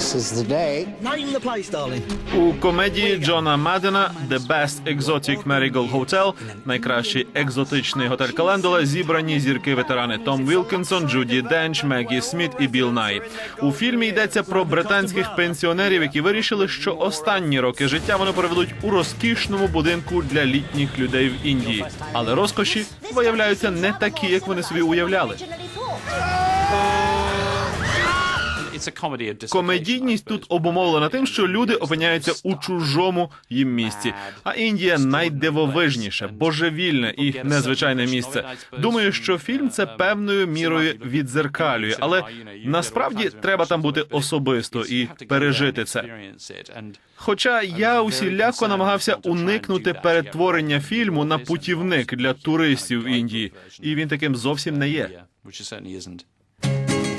This is the day. Name the place, darling. У комедії Джона Мадена «The Best Exotic Marigold Hotel» найкращий екзотичний готель Календула зібрані зірки ветерани Том Вілкінсон, Джуді Денч, Мегі Сміт і Біл Най. У фільмі йдеться про британських пенсіонерів, які вирішили, що останні роки життя вони проведуть у розкішному будинку для літніх людей в Індії. Але розкоші виявляються не такі, як вони собі уявляли. Комедійність тут обумовлена тим, що люди опиняються у чужому їм місці. А Індія найдивовижніше, божевільне і незвичайне місце. Думаю, що фільм це певною мірою відзеркалює, але насправді треба там бути особисто і пережити це. Хоча я усіляко намагався уникнути перетворення фільму на путівник для туристів в Індії, і він таким зовсім не є.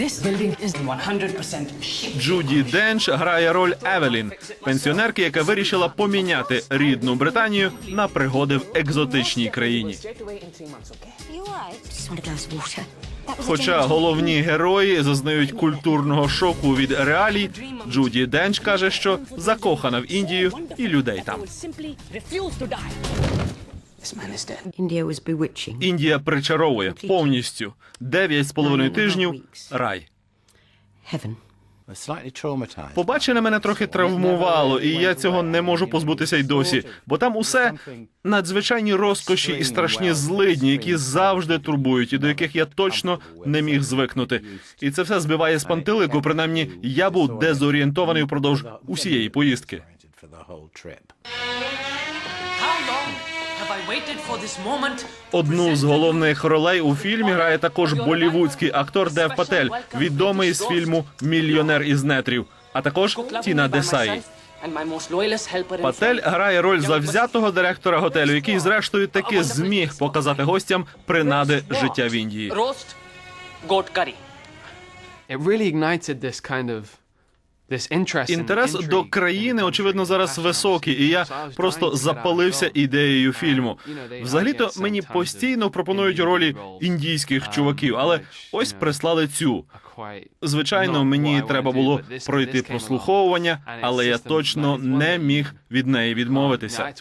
This building is 100% shit. Джуді Денч грає роль Евелін, пенсіонерки, яка вирішила поміняти рідну Британію на пригоди в екзотичній країні. Хоча головні герої зазнають культурного шоку від реалій, Джуді Денч каже, що закохана в Індію і людей там. Індія причаровує повністю дев'ять з половиною тижнів. Рай. Побачене мене трохи травмувало, і я цього не можу позбутися й досі. Бо там усе надзвичайні розкоші і страшні злидні, які завжди турбують, і до яких я точно не міг звикнути. І це все збиває з пантелику. Принаймні, я був дезорієнтований впродовж усієї поїздки. Одну з головних ролей у фільмі грає також болівудський актор Дев Патель, відомий з фільму Мільйонер із нетрів, а також Тіна Десаї. Патель грає роль завзятого директора готелю, який, зрештою, таки зміг показати гостям принади життя в Індії. It really ignited this kind of Інтерес до країни, очевидно, зараз високий, і я просто запалився ідеєю фільму. Взагалі-то мені постійно пропонують ролі індійських чуваків, але ось прислали цю. Звичайно, мені треба було пройти прослуховування, але я точно не міг від неї відмовитися.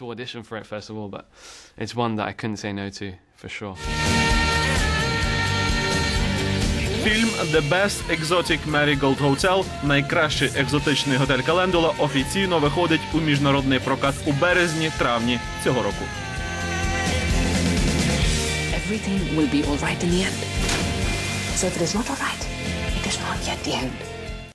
Фільм The Best Exotic Marigold Hotel найкращий екзотичний готель Календула офіційно виходить у міжнародний прокат у березні-травні цього року. Everything will be all in the end. So if it is not all it is not yet the end.